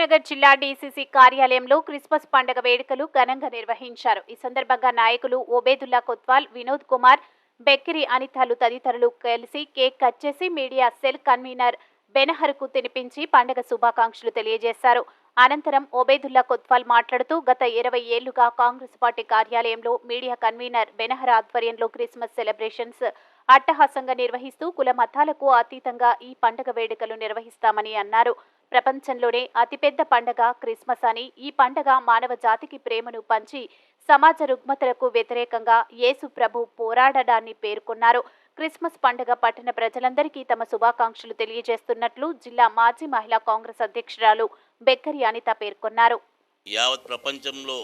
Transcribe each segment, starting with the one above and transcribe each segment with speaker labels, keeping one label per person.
Speaker 1: నగర్ జిల్లా డీసీసీ కార్యాలయంలో క్రిస్మస్ పండుగ వేడుకలు ఘనంగా నిర్వహించారు. ఈ సందర్భంగా నాయకులు ఓబేదుల్లా కొత్వాల్ వినోద్ కుమార్ బెక్కిరి అనితాలు తదితరులు కలిసి కేక్ కట్ చేసి మీడియా సెల్ కన్వీనర్ బెనహర్కు తినిపించి పండుగ శుభాకాంక్షలు తెలియజేశారు. అనంతరం ఓబేదుల్లా కొత్వాల్ మాట్లాడుతూ గత ఇరవై ఏళ్ళుగా కాంగ్రెస్ పార్టీ కార్యాలయంలో మీడియా కన్వీనర్ బెనహర్ ఆధ్వర్యంలో క్రిస్మస్ సెలబ్రేషన్స్ అట్టహాసంగా నిర్వహిస్తూ కుల మతాలకు అతీతంగా ఈ పండుగ వేడుకలు నిర్వహిస్తామని అన్నారు. ప్రపంచంలోనే అతిపెద్ద పండగ క్రిస్మస్ అని ఈ పండగ మానవ జాతికి ప్రేమను పంచి సమాజ రుగ్మతలకు వ్యతిరేకంగా యేసు ప్రభు పోరాడడాన్ని పేర్కొన్నారు. క్రిస్మస్ పండుగ పట్టణ ప్రజలందరికీ తమ శుభాకాంక్షలు తెలియజేస్తున్నట్లు జిల్లా మాజీ మహిళా కాంగ్రెస్ అధ్యక్షురాలు బెక్కరి అనిత పేర్కొన్నారు.
Speaker 2: యావత్ ప్రపంచంలో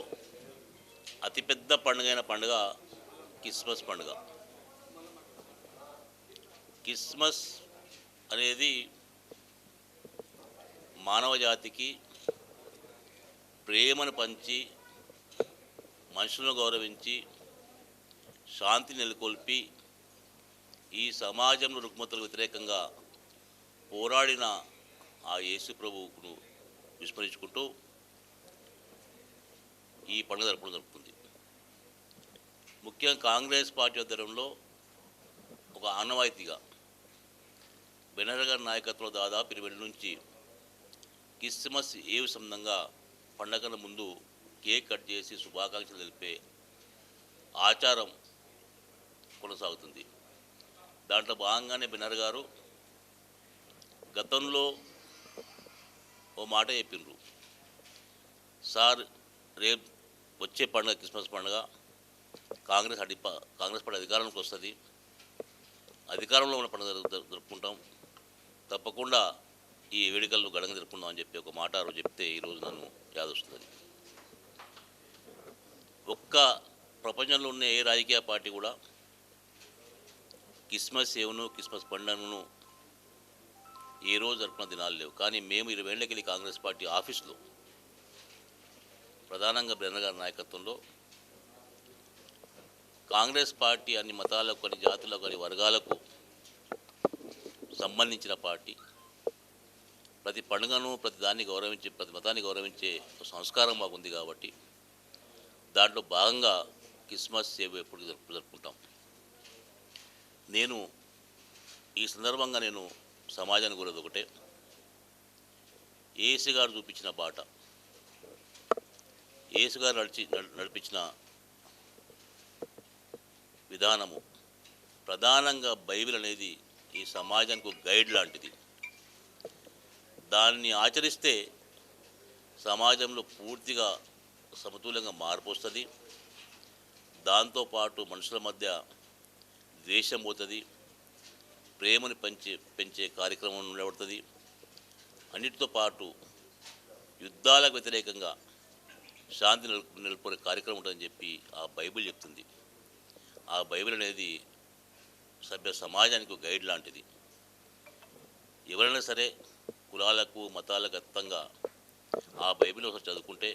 Speaker 2: అతిపెద్ద పండుగైన పండుగ క్రిస్మస్ పండుగ. క్రిస్మస్ అనేది మానవ జాతికి ప్రేమను పంచి మనుషులను గౌరవించి శాంతి నెలకొల్పి ఈ సమాజంలో రుగ్మతలకు వ్యతిరేకంగా పోరాడిన ఆ యేసు ప్రభువును విస్మరించుకుంటూ ఈ పండుగ జరపడం జరుగుతుంది ముఖ్యంగా కాంగ్రెస్ పార్టీ ఆధ్వర్యంలో ఒక ఆనవాయితీగా బెనర్ నాయకత్వంలో దాదాపు ఇరవై నుంచి క్రిస్మస్ ఏవి సంబంధంగా పండగల ముందు కేక్ కట్ చేసి శుభాకాంక్షలు తెలిపే ఆచారం కొనసాగుతుంది. దాంట్లో భాగంగానే బెనర్ గారు గతంలో ఓ మాట చెప్పిండ్రు సార్ రేపు వచ్చే పండుగ క్రిస్మస్ పండుగ. కాంగ్రెస్ అడిప కాంగ్రెస్ పార్టీ అధికారంలోకి వస్తుంది. అధికారంలో ఉన్న పండుగ జరుపుకుంటాం. తప్పకుండా ఈ వేడుకలను ఘనంగా జరుపుకుందాం అని చెప్పి ఒక మాట ఆ రోజు చెప్తే ఈరోజు నన్ను యాదొస్తుంది ఒక్క ప్రపంచంలో ఉన్న ఏ రాజకీయ పార్టీ కూడా క్రిస్మస్ ఏవును క్రిస్మస్ పండుగను ఏ రోజు జరుపుకున్న దినాలు లేవు. కానీ మేము ఇరవై ఏళ్ళకెళ్ళి కాంగ్రెస్ పార్టీ ఆఫీసులో ప్రధానంగా బ్రెన్నర్ గారి నాయకత్వంలో కాంగ్రెస్ పార్టీ అన్ని మతాలకు కొన్ని జాతులకు కొన్ని వర్గాలకు సంబంధించిన పార్టీ ప్రతి పండుగను ప్రతి దాన్ని గౌరవించే ప్రతి మతాన్ని గౌరవించే ఒక సంస్కారం మాకుంది కాబట్టి దాంట్లో భాగంగా క్రిస్మస్ సేవ ఎప్పుడు జరుపు జరుపుకుంటాం. నేను ఈ సందర్భంగా నేను సమాజానికి కోరేది ఒకటే. ఏసు గారు చూపించిన బాట ఏసు గారు నడిచి నడిపించిన విధానము ప్రధానంగా బైబిల్ అనేది ఈ సమాజానికి గైడ్ లాంటిది. దాన్ని ఆచరిస్తే సమాజంలో పూర్తిగా సమతుల్యంగా మార్పు వస్తుంది. దాంతోపాటు మనుషుల మధ్య ద్వేషం పోతుంది. ప్రేమని పెంచే పెంచే కార్యక్రమం నిలబడుతుంది. అన్నిటితో పాటు యుద్ధాలకు వ్యతిరేకంగా శాంతి నెల నెలకొనే కార్యక్రమం ఉంటుందని చెప్పి ఆ బైబిల్ చెప్తుంది. ఆ బైబిల్ అనేది సభ్య సమాజానికి గైడ్ లాంటిది. ఎవరైనా సరే కులాలకు మతాలకు అతీతంగా ఆ బైబిల్ ఒకసారి చదువుకుంటే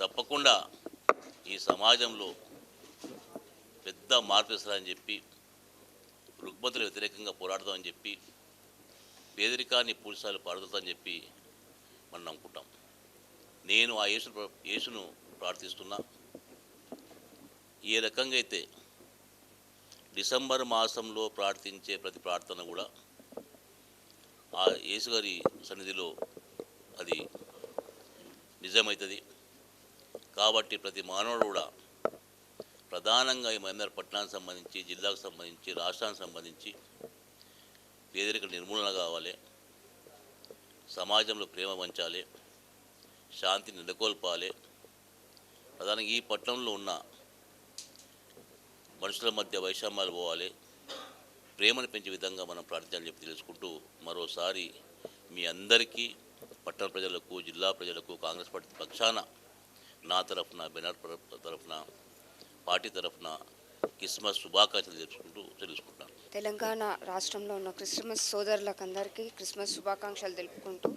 Speaker 2: తప్పకుండా ఈ సమాజంలో పెద్ద మార్పు ఇస్తారని చెప్పి రుగ్మతులు వ్యతిరేకంగా పోరాడదామని చెప్పి పేదరికాన్ని పూర్తిస్థాయిలో పాడుతుందని చెప్పి మనం నమ్ముకుంటాం. నేను ఆ యేసు యేసును ప్రార్థిస్తున్నా. ఏ రకంగా అయితే డిసెంబర్ మాసంలో ప్రార్థించే ప్రతి ప్రార్థన కూడా ఆ యేసుగారి సన్నిధిలో అది నిజమవుతుంది కాబట్టి ప్రతి మానవుడు కూడా ప్రధానంగా ఈ మహేందర్ పట్టణానికి సంబంధించి జిల్లాకు సంబంధించి రాష్ట్రానికి సంబంధించి పేదరిక నిర్మూలన కావాలి. సమాజంలో ప్రేమ పంచాలి. శాంతిని నెలకొల్పాలి. ప్రధానంగా ఈ పట్టణంలో ఉన్న మనుషుల మధ్య వైషమ్యాలు పోవాలి. ప్రేమను పెంచే విధంగా మనం ప్రార్థి తెలుసుకుంటూ మరోసారి మీ అందరికీ పట్టణ ప్రజలకు జిల్లా ప్రజలకు కాంగ్రెస్ పార్టీ పక్షాన నా తరఫున బెనర్ తరఫున పార్టీ తరఫున క్రిస్మస్ శుభాకాంక్షలు తెలుసుకుంటూ తెలుసుకుంటాను.
Speaker 3: తెలంగాణ రాష్ట్రంలో ఉన్న క్రిస్మస్ సోదరులకు అందరికీ క్రిస్మస్ శుభాకాంక్షలు తెలుపుకుంటూ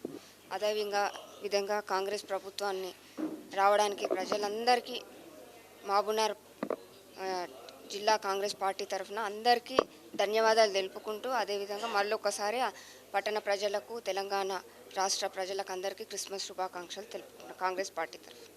Speaker 3: అదేవిధంగా విధంగా కాంగ్రెస్ ప్రభుత్వాన్ని రావడానికి ప్రజలందరికీ మాబునార్ జిల్లా కాంగ్రెస్ పార్టీ తరఫున అందరికీ ధన్యవాదాలు తెలుపుకుంటూ అదేవిధంగా మళ్ళొకసారి ఆ పట్టణ ప్రజలకు తెలంగాణ రాష్ట్ర ప్రజలకు అందరికీ క్రిస్మస్ శుభాకాంక్షలు తెలుపుకుంటున్నాను కాంగ్రెస్ పార్టీ తరఫున.